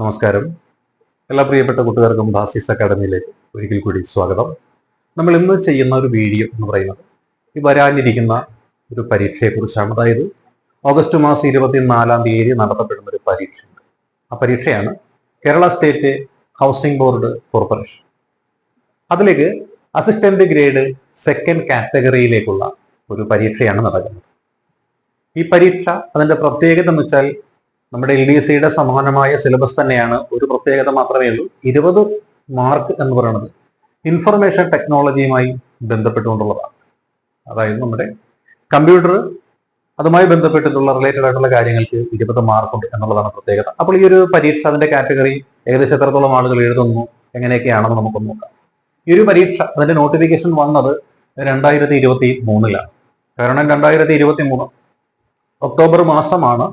നമസ്കാരം. എല്ലാ പ്രിയപ്പെട്ട കൂട്ടുകാർക്കും ബാസിസ് അക്കാഡമിയിലേക്ക് ഒരിക്കൽ കൂടി സ്വാഗതം. നമ്മൾ ഇന്ന് ചെയ്യുന്ന ഒരു വീഡിയോ എന്ന് പറയുന്നത് ഈ വരാനിരിക്കുന്ന ഒരു പരീക്ഷയെക്കുറിച്ചാണ്. അതായത് ഓഗസ്റ്റ് മാസം ഇരുപത്തിനാലാം തീയതി നടത്തപ്പെടുന്ന ഒരു പരീക്ഷയുണ്ട്. ആ പരീക്ഷയാണ് Kerala state housing board corporation. അതിലേക്ക് അസിസ്റ്റന്റ് ഗ്രേഡ് സെക്കൻഡ് കാറ്റഗറിയിലേക്കുള്ള ഒരു പരീക്ഷയാണ് നടക്കുന്നത്. ഈ പരീക്ഷ അതിന്റെ പ്രത്യേകത എന്ന് വെച്ചാൽ നമ്മുടെ എൽ ഡി സിയുടെ സമാനമായ സിലബസ് തന്നെയാണ് ഒരു പ്രത്യേകത മാത്രമേ ഉള്ളൂ. ഇരുപത് മാർക്ക് എന്ന് പറയുന്നത് ഇൻഫർമേഷൻ ടെക്നോളജിയുമായി ബന്ധപ്പെട്ടുകൊണ്ടുള്ളതാണ്. അതായത് നമ്മുടെ കമ്പ്യൂട്ടർ അതുമായി ബന്ധപ്പെട്ടിട്ടുള്ള റിലേറ്റഡ് ആയിട്ടുള്ള കാര്യങ്ങൾക്ക് ഇരുപത് മാർക്കുണ്ട് എന്നുള്ളതാണ് പ്രത്യേകത. അപ്പോൾ ഈ ഒരു പരീക്ഷ അതിന്റെ കാറ്റഗറി ഏകദേശം എത്രത്തോളം ആളുകൾ എഴുതുന്നു എങ്ങനെയൊക്കെയാണെന്ന് നമുക്കൊന്ന് നോക്കാം. ഈ ഒരു പരീക്ഷ അതിന്റെ നോട്ടിഫിക്കേഷൻ വന്നത് രണ്ടായിരത്തി ഇരുപത്തി മൂന്നിലാണ് കാരണം രണ്ടായിരത്തി ഇരുപത്തി മൂന്ന് ഒക്ടോബർ മാസമാണ്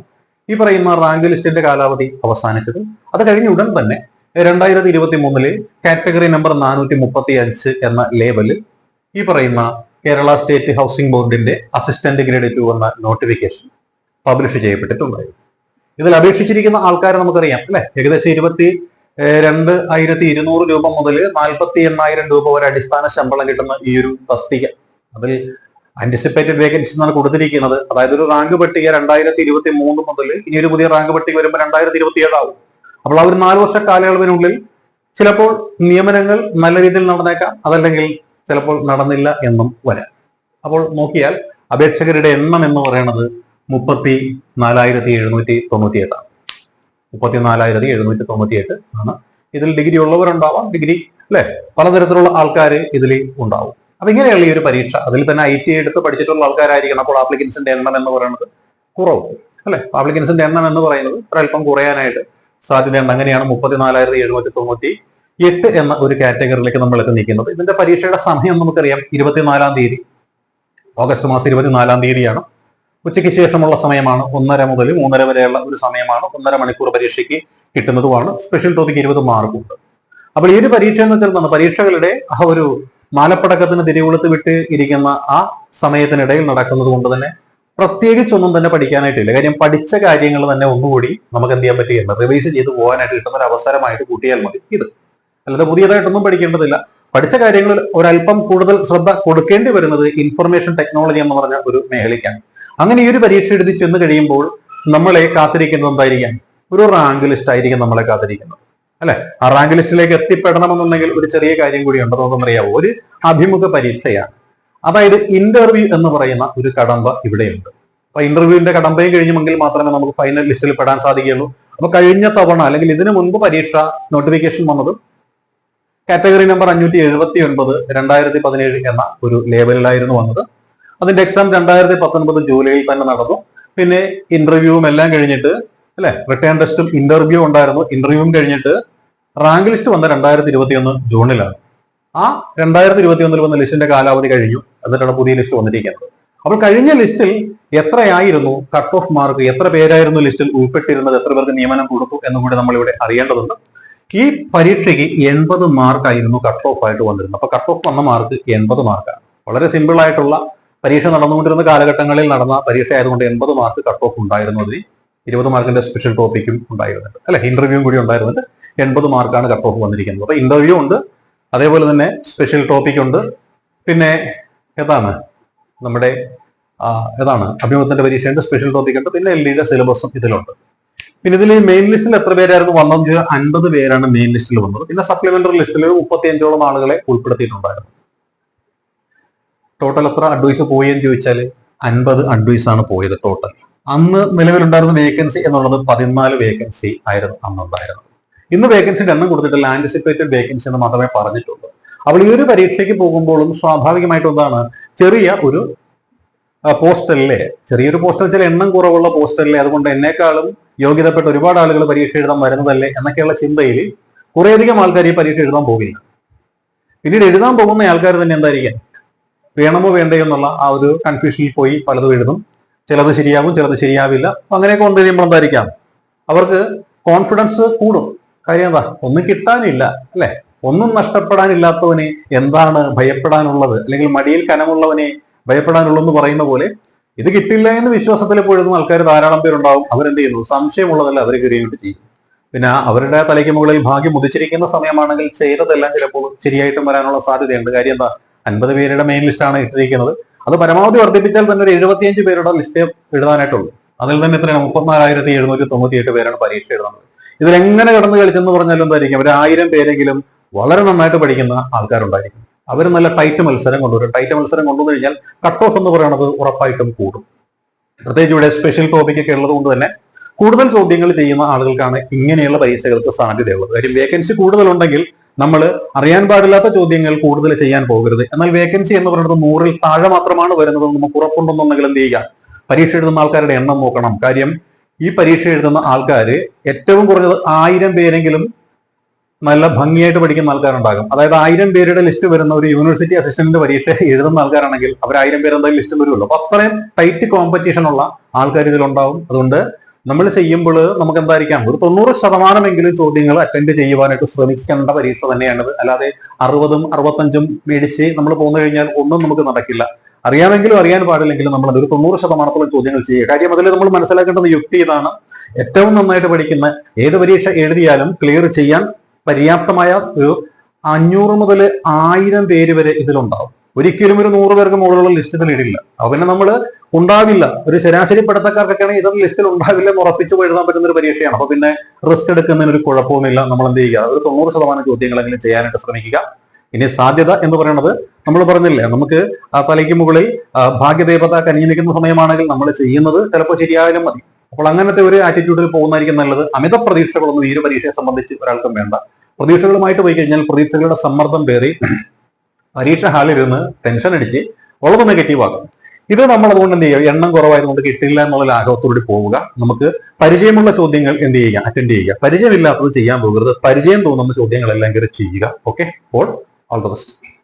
ഈ പറയുന്ന റാങ്ക് ലിസ്റ്റിന്റെ കാലാവധി അവസാനിച്ചത്. അത് കഴിഞ്ഞ ഉടൻ തന്നെ രണ്ടായിരത്തി ഇരുപത്തി മൂന്നിൽ കാറ്റഗറി നമ്പർ നാനൂറ്റി മുപ്പത്തി അഞ്ച് എന്ന ലേബലിൽ ഈ പറയുന്ന കേരള സ്റ്റേറ്റ് ഹൗസിംഗ് ബോർഡിന്റെ അസിസ്റ്റന്റ് ഗ്രേഡ് ടു എന്ന നോട്ടിഫിക്കേഷൻ പബ്ലിഷ് ചെയ്യപ്പെട്ടിട്ടുണ്ടായിരുന്നു. ഇതിൽ അപേക്ഷിച്ചിരിക്കുന്ന ആൾക്കാരെ നമുക്കറിയാം അല്ലെ? ഏകദേശം ഇരുപത്തി രണ്ട് ആയിരത്തി ഇരുന്നൂറ് രൂപ മുതൽ നാൽപ്പത്തി എണ്ണായിരം രൂപ വരെ അടിസ്ഥാന ശമ്പളം കിട്ടുന്ന ഈ ഒരു തസ്തിക. അതിൽ ആന്റിസിപ്പേറ്റഡ് വേക്കൻസി എന്നാണ് കൊടുത്തിരിക്കുന്നത്. അതായത് ഒരു റാങ്ക് പട്ടിക രണ്ടായിരത്തി ഇരുപത്തി മൂന്ന് മുതൽ ഇനി ഒരു പുതിയ റാങ്ക് പട്ടിക വരുമ്പോൾ രണ്ടായിരത്തി ഇരുപത്തി ഏഴാവും അപ്പോൾ ആ ഒരു നാല് വർഷ കാലയളവിനുള്ളിൽ ചിലപ്പോൾ നിയമനങ്ങൾ നല്ല രീതിയിൽ നടന്നേക്കാം അതല്ലെങ്കിൽ ചിലപ്പോൾ നടന്നില്ല എന്നും വരാം. അപ്പോൾ നോക്കിയാൽ അപേക്ഷകരുടെ എണ്ണം എന്ന് പറയുന്നത് മുപ്പത്തി നാലായിരത്തി എഴുന്നൂറ്റി തൊണ്ണൂറ്റി എട്ടാണ് മുപ്പത്തി നാലായിരത്തി എഴുന്നൂറ്റി തൊണ്ണൂറ്റി എട്ട് ആണ്. ഇതിൽ ഡിഗ്രി ഉള്ളവരുണ്ടാവാം ഡിഗ്രി അല്ലെ? പലതരത്തിലുള്ള ആൾക്കാർ ഇതിൽ ഉണ്ടാവും. അപ്പൊ ഇങ്ങനെയുള്ള ഈ ഒരു പരീക്ഷ. അതിൽ തന്നെ ഐ ടി എടുത്ത് പഠിച്ചിട്ടുള്ള ആൾക്കാരായിരിക്കണം. അപ്പോൾ ആപ്ലിക്കൻസിന്റെ എണ്ണം എന്ന് പറയുന്നത് കുറവ്. അല്ലെ? ആപ്ലിക്കൻസിന്റെ എണ്ണം എന്ന് പറയുന്നത് അല്പം കുറയാനായിട്ട് സാധ്യതയുണ്ട്. അങ്ങനെയാണ് മുപ്പത്തിനാലായിരത്തി എഴുന്നൂറ്റി തൊണ്ണൂറ്റി എട്ട് എന്ന ഒരു കാറ്റഗറിയിലേക്ക് നമ്മൾ എത്തി നിൽക്കുന്നത്. ഇതിന്റെ പരീക്ഷയുടെ സമയം നമുക്കറിയാം. ഇരുപത്തിനാലാം തീയതി. ഓഗസ്റ്റ് മാസം ഇരുപത്തിനാലാം തീയതിയാണ്. ഉച്ചയ്ക്ക് ശേഷമുള്ള സമയമാണ്. ഒന്നര മുതൽ മൂന്നര വരെയുള്ള ഒരു സമയമാണ്. ഒന്നര മണിക്കൂർ പരീക്ഷയ്ക്ക് കിട്ടുന്നതുമാണ്. സ്പെഷ്യൽ ടോപ്പിക്ക് ഇരുപത് മാർക്കുണ്ട്. അപ്പോൾ ഈ ഒരു പരീക്ഷ എന്ന് വെച്ചാൽ? പരീക്ഷകളുടെ ആ ഒരു മാലപ്പടക്കത്തിന് തിരികൊളുത്ത് വിട്ട് ഇരിക്കുന്ന ആ സമയത്തിനിടയിൽ നടക്കുന്നത് കൊണ്ട് തന്നെ പ്രത്യേകിച്ചൊന്നും തന്നെ പഠിക്കാനായിട്ടില്ല. കാര്യം പഠിച്ച കാര്യങ്ങൾ തന്നെ ഒന്നുകൂടി നമുക്ക് എന്ത് ചെയ്യാൻ പറ്റുകയില്ല റിവൈസ് ചെയ്ത് പോകാനായിട്ട് കിട്ടുന്ന ഒരു അവസരമായിട്ട് കൂട്ടിയാൽ മതി. ഇത്. അല്ലാതെ പുതിയതായിട്ടൊന്നും പഠിക്കേണ്ടതില്ല. പഠിച്ച കാര്യങ്ങളിൽ ഒരല്പം കൂടുതൽ ശ്രദ്ധ കൊടുക്കേണ്ടി വരുന്നത് ഇൻഫർമേഷൻ ടെക്നോളജി എന്ന് പറഞ്ഞ ഒരു മേഖലയ്ക്കാണ്. അങ്ങനെ ഈ ഒരു പരീക്ഷ എഴുതി ചെന്ന് കഴിയുമ്പോൾ നമ്മളെ കാത്തിരിക്കുന്നത് എന്തായിരിക്കാം? ഒരു റാങ്ക് ലിസ്റ്റ് ആയിരിക്കും നമ്മളെ കാത്തിരിക്കുന്നത്. അല്ലെ? ആ റാങ്ക് ലിസ്റ്റിലേക്ക് എത്തിപ്പെടണമെന്നുണ്ടെങ്കിൽ ഒരു ചെറിയ കാര്യം കൂടി ഉണ്ട് നമുക്കറിയാവോ ഒരു അഭിമുഖ പരീക്ഷയാണ്. അതായത് ഇന്റർവ്യൂ എന്ന് പറയുന്ന ഒരു കടമ്പ ഇവിടെയുണ്ട്. അപ്പൊ ഇന്റർവ്യൂവിന്റെ കടമ്പയും കഴിഞ്ഞുമെങ്കിൽ മാത്രമേ നമുക്ക് ഫൈനൽ ലിസ്റ്റിൽ പെടാൻ സാധിക്കുകയുള്ളൂ. അപ്പൊ കഴിഞ്ഞ തവണ അല്ലെങ്കിൽ ഇതിനു മുൻപ് പരീക്ഷ നോട്ടിഫിക്കേഷൻ വന്നത് കാറ്റഗറി നമ്പർ അഞ്ഞൂറ്റി എഴുപത്തി ഒൻപത് രണ്ടായിരത്തി പതിനേഴ് എന്ന ഒരു ലേബലിലായിരുന്നു വന്നത്. അതിന്റെ എക്സാം രണ്ടായിരത്തി പത്തൊൻപത് ജൂലൈയിൽ തന്നെ നടന്നു. പിന്നെ ഇന്റർവ്യൂവും എല്ലാം കഴിഞ്ഞിട്ട് അല്ലെ? റിട്ടേൺ ടെസ്റ്റും ഇന്റർവ്യൂ ഉണ്ടായിരുന്നു. ഇന്റർവ്യൂവും കഴിഞ്ഞിട്ട് റാങ്ക് ലിസ്റ്റ് വന്ന രണ്ടായിരത്തി ഇരുപത്തി ഒന്ന് ജൂണിലാണ്. ആ രണ്ടായിരത്തി ഇരുപത്തി ഒന്നിൽ വന്ന ലിസ്റ്റിന്റെ കാലാവധി കഴിഞ്ഞു. എന്നിട്ടാണ് പുതിയ ലിസ്റ്റ് വന്നിരിക്കുന്നത്. അപ്പോൾ കഴിഞ്ഞ ലിസ്റ്റിൽ എത്രയായിരുന്നു കട്ട് ഓഫ് മാർക്ക് എത്ര പേരായിരുന്നു ലിസ്റ്റിൽ ഉൾപ്പെട്ടിരുന്നത്? എത്ര പേർക്ക് നിയമനം കൊടുത്തു എന്നും കൂടി നമ്മൾ ഇവിടെ അറിയേണ്ടതുണ്ട്. ഈ പരീക്ഷയ്ക്ക് എൺപത് മാർക്കായിരുന്നു കട്ട് ഓഫ് ആയിട്ട് വന്നിരുന്നത്. അപ്പൊ കട്ട് ഓഫ് വന്ന മാർക്ക് എൺപത് മാർക്കാണ് വളരെ സിമ്പിൾ ആയിട്ടുള്ള പരീക്ഷ നടന്നുകൊണ്ടിരുന്ന കാലഘട്ടങ്ങളിൽ നടന്ന പരീക്ഷ ആയതുകൊണ്ട് എൺപത് മാർക്ക് കട്ട് ഓഫ് ഉണ്ടായിരുന്നു അതിൽ. ഇരുപത് മാർക്കിന്റെ സ്പെഷ്യൽ ടോപ്പിക്കും ഉണ്ടായിരുന്നുണ്ട്. അല്ലെ? ഇന്റർവ്യൂവും കൂടി ഉണ്ടായിരുന്നുണ്ട്. എൺപത് മാർക്കാണ് കട്ട് ഓഫ് വന്നിരിക്കുന്നത്. അപ്പൊ ഇന്റർവ്യൂ ഉണ്ട്. അതേപോലെ തന്നെ സ്പെഷ്യൽ ടോപ്പിക് ഉണ്ട്. പിന്നെ ഏതാണ്? നമ്മുടെ ഏതാണ്? അഭിമുഖത്തിന്റെ പരീക്ഷയുണ്ട് സ്പെഷ്യൽ ടോപ്പിക് ഉണ്ട് പിന്നെ എൽ ഡിയുടെ സിലബസും ഇതിലുണ്ട്. പിന്നെ ഇതിൽ മെയിൻ ലിസ്റ്റിൽ എത്ര പേരായിരുന്നു ചോദിച്ചാൽ അൻപത് പേരാണ് മെയിൻ ലിസ്റ്റിൽ വന്നത്. പിന്നെ സപ്ലിമെന്ററി ലിസ്റ്റിൽ ഒരു മുപ്പത്തിയഞ്ചോളം ആളുകളെ ഉൾപ്പെടുത്തിയിട്ടുണ്ടായിരുന്നു. ടോട്ടൽ എത്ര അഡ്വൈസ് പോയി എന്ന് ചോദിച്ചാൽ അൻപത് അഡ്വൈസ് ആണ് പോയത് ടോട്ടൽ അന്ന് നിലവിലുണ്ടായിരുന്ന വേക്കൻസി എന്നുള്ളത് പതിനാല് വേക്കൻസി ആയിരുന്നു അന്നുണ്ടായിരുന്നത്. ഇന്ന് വേക്കൻസിന്റെ എണ്ണം കൊടുത്തിട്ടില്ല ആന്റിസിപ്പേറ്റഡ് വേക്കൻസി എന്ന് മാത്രമേ പറഞ്ഞിട്ടുള്ളൂ. അപ്പോൾ ഈ ഒരു പരീക്ഷയ്ക്ക് പോകുമ്പോഴും സ്വാഭാവികമായിട്ടും എന്താണ്? ചെറിയ ഒരു പോസ്റ്റലിലെ? ചെറിയൊരു പോസ്റ്റൽ ചില എണ്ണം കുറവുള്ള പോസ്റ്റലിലെ? അതുകൊണ്ട് എന്നെക്കാളും യോഗ്യതപ്പെട്ട ഒരുപാട് ആളുകൾ പരീക്ഷ എഴുതാൻ വരുന്നതല്ലേ എന്നൊക്കെയുള്ള ചിന്തയിൽ കുറേയധികം ആൾക്കാർ ഈ പരീക്ഷ എഴുതാൻ പോകില്ല പിന്നീട് എഴുതാൻ പോകുന്ന ആൾക്കാർ തന്നെ എന്തായിരിക്കും? വേണമോ വേണ്ടയോ എന്നുള്ള ആ ഒരു കൺഫ്യൂഷനിൽ പോയി പലതും എഴുതും. ചിലത് ശരിയാകും ചിലത് ശരിയാവില്ല. അങ്ങനെയൊക്കെ വന്നു കഴിയുമ്പോൾ എന്തായിരിക്കാം? അവർക്ക് കോൺഫിഡൻസ് കൂടും. കാര്യം എന്താ? ഒന്നും കിട്ടാനില്ല അല്ലെ? ഒന്നും നഷ്ടപ്പെടാനില്ലാത്തവനെ എന്താണ് ഭയപ്പെടാനുള്ളത്? അല്ലെങ്കിൽ മടിയിൽ കനമുള്ളവനെ ഭയപ്പെടാനുള്ളതെന്ന് പറയുന്ന പോലെ ഇത് കിട്ടില്ല എന്ന് വിശ്വാസത്തിൽ പോഴുന്ന ആൾക്കാർ ധാരാളം പേരുണ്ടാവും. അവരെന്ത് ചെയ്യുന്നു? സംശയമുള്ളതല്ല അവർ കയറിയിട്ട് ചെയ്യും. പിന്നെ അവരുടെ തലയ്ക്ക് മുകളിൽ ഭാഗ്യം ഉദിച്ചിരിക്കുന്ന സമയമാണെങ്കിൽ ചെയ്തതെല്ലാം ചിലപ്പോൾ ശരിയായിട്ടും വരാനുള്ള സാധ്യതയുണ്ട്. കാര്യം എന്താ? അൻപത് പേരുടെ മെയിൻ ലിസ്റ്റാണ് ഇട്ടിരിക്കുന്നത്. അത് പരമാവധി വർദ്ധിപ്പിച്ചാൽ തന്നെ ഒരു എഴുപത്തിയഞ്ച് പേരുടെ ലിസ്റ്റ് എഴുതാനായിട്ടുള്ളൂ. അതിൽ തന്നെ എത്രയാണ്? മുപ്പത്തിനാലായിരത്തി എഴുന്നൂറ്റി തൊണ്ണൂറ്റി എട്ട് പേരാണ് പരീക്ഷ എഴുതുന്നത്. ഇതിലെങ്ങനെ കടന്നു കളിച്ചെന്ന് പറഞ്ഞാലും എന്തായിരിക്കും? ഒരു ആയിരം പേരെങ്കിലും വളരെ നന്നായിട്ട് പഠിക്കുന്ന ആൾക്കാരുണ്ടായിരിക്കും. അവർ നല്ല ടൈറ്റ് മത്സരം കൊണ്ടുവരും. ടൈറ്റ് മത്സരം കൊണ്ടുവന്നു കഴിഞ്ഞാൽ കട്ട് ഓഫ് എന്ന് പറയുന്നത് ഉറപ്പായിട്ടും കൂടും. പ്രത്യേകിച്ച് ഇവിടെ സ്പെഷ്യൽ ടോപ്പിക് ഒക്കെ ഉള്ളത് കൊണ്ട് തന്നെ കൂടുതൽ ചോദ്യങ്ങൾ ചെയ്യുന്ന ആളുകൾക്കാണ് ഇങ്ങനെയുള്ള പരീക്ഷകൾക്ക് സാധ്യതയുള്ളത്. കാര്യം വേക്കൻസി കൂടുതലുണ്ടെങ്കിൽ നമ്മൾ അറിയാൻ പാടില്ലാത്ത ചോദ്യങ്ങൾ കൂടുതൽ ചെയ്യാൻ പോകരുത്. എന്നാൽ വേക്കൻസി എന്ന് പറയുന്നത് നൂറിൽ താഴെ മാത്രമാണ് വരുന്നത് നമുക്ക് ഉറപ്പുണ്ടെന്നുണ്ടെങ്കിൽ എന്ത് ചെയ്യുക? പരീക്ഷ എഴുതുന്ന ആൾക്കാരുടെ എണ്ണം നോക്കണം. കാര്യം ഈ പരീക്ഷ എഴുതുന്ന ആൾക്കാർ ഏറ്റവും കുറഞ്ഞത് ആയിരം പേരെങ്കിലും നല്ല ഭംഗിയായിട്ട് പഠിക്കുന്ന ആൾക്കാരുണ്ടാകും. അതായത് ആയിരം പേരുടെ ലിസ്റ്റ് വരുന്ന ഒരു യൂണിവേഴ്സിറ്റി അസിസ്റ്റന്റിന്റെ പരീക്ഷ എഴുതുന്ന ആൾക്കാരാണെങ്കിൽ അവർ ആയിരം പേര് എന്തായാലും വരുമല്ലോ. അപ്പൊ അത്രയും ടൈറ്റ് കോമ്പറ്റീഷൻ ഉള്ള ആൾക്കാർ ഇതിലുണ്ടാവും. അതുകൊണ്ട് നമ്മൾ ചെയ്യുമ്പോൾ നമുക്ക് എന്തായിരിക്കാം? ഒരു തൊണ്ണൂറ് ശതമാനമെങ്കിലും ചോദ്യങ്ങൾ അറ്റൻഡ് ചെയ്യുവാനായിട്ട് ശ്രമിക്കേണ്ട പരീക്ഷ തന്നെയാണത്. അല്ലാതെ അറുപതും അറുപത്തഞ്ചും മേടിച്ച് നമ്മൾ പോന്നു കഴിഞ്ഞാൽ ഒന്നും നമുക്ക് നടക്കില്ല. അറിയാമെങ്കിലും അറിയാൻ പാടില്ലെങ്കിലും നമ്മൾ ഒരു തൊണ്ണൂറ് ശതമാനത്തോളം ചോദ്യങ്ങൾ ചെയ്യുക. കാര്യം അതിൽ നമ്മൾ മനസ്സിലാക്കേണ്ടത് യുക്തി ഇതാണ്. ഏറ്റവും നന്നായിട്ട് പഠിക്കുന്ന ഏത് പരീക്ഷ എഴുതിയാലും ക്ലിയർ ചെയ്യാൻ പര്യാപ്തമായ ഒരു അഞ്ഞൂറ് മുതൽ ആയിരം പേര് വരെ ഇതിലുണ്ടാവും. ഒരിക്കലും ഒരു നൂറ് പേർക്ക് മുകളിലുള്ള ലിസ്റ്റ് ഇതിൽ ഇടില്ല. അപ്പൊ പിന്നെ നമ്മൾ ഉണ്ടാവില്ല. ഒരു ശരാശരി പഠിത്തക്കാർക്കൊക്കെയാണ് ഇതൊന്നും ലിസ്റ്റിൽ ഉണ്ടാവില്ല എന്ന് ഉറപ്പിച്ചു എഴുതാൻ പറ്റുന്ന ഒരു പരീക്ഷയാണ്. അപ്പൊ പിന്നെ റിസ്ക് എടുക്കുന്നതിന് ഒരു കുഴപ്പമൊന്നുമില്ല. നമ്മൾ എന്ത് ചെയ്യുക? ഒരു തൊണ്ണൂറ് ശതമാനം ചോദ്യങ്ങളെങ്കിലും ചെയ്യാനായിട്ട് ശ്രമിക്കുക. ഇനി സാധ്യത എന്ന് പറയുന്നത് നമ്മൾ പറഞ്ഞില്ലേ നമുക്ക് ആ തലയ്ക്ക് മുകളിൽ ഭാഗ്യദേവത കനിഞ്ഞു നിൽക്കുന്ന സമയമാണെങ്കിൽ നമ്മൾ ചെയ്യുന്നത് ചിലപ്പോൾ ശരിയായാലും മതി. അപ്പോൾ അങ്ങനത്തെ ഒരു ആറ്റിറ്റ്യൂഡിൽ പോകുന്നതായിരിക്കും നല്ലത്. അമിത പ്രതീക്ഷകളൊന്നും ഈ ഒരു പരീക്ഷയെ സംബന്ധിച്ച് ഒരാൾക്കും വേണ്ട. പ്രതീക്ഷകളുമായിട്ട് പോയി കഴിഞ്ഞാൽ പ്രതീക്ഷകളുടെ സമ്മർദ്ദം പേറി പരീക്ഷ ഹാളിലിരുന്ന് ടെൻഷൻ അടിച്ച് ഉള്ളത് നെഗറ്റീവ് ആക്കും. ഇത് നമ്മൾ അതുകൊണ്ട് എന്ത് ചെയ്യുക? എണ്ണം കുറവായതുകൊണ്ട് കിട്ടില്ല എന്നുള്ള ലാഘവത്തോടെ പോവുക. നമുക്ക് പരിചയമുള്ള ചോദ്യങ്ങൾ എന്ത് ചെയ്യുക? അറ്റൻഡ് ചെയ്യുക. പരിചയമില്ലാത്തത് ചെയ്യാൻ പോകരുത്. പരിചയം തോന്നുന്ന ചോദ്യങ്ങളെല്ലാം കയറി ചെയ്യുക. ഓക്കെ അപ്പോൾ ഓൾ ദ ബെസ്റ്റ്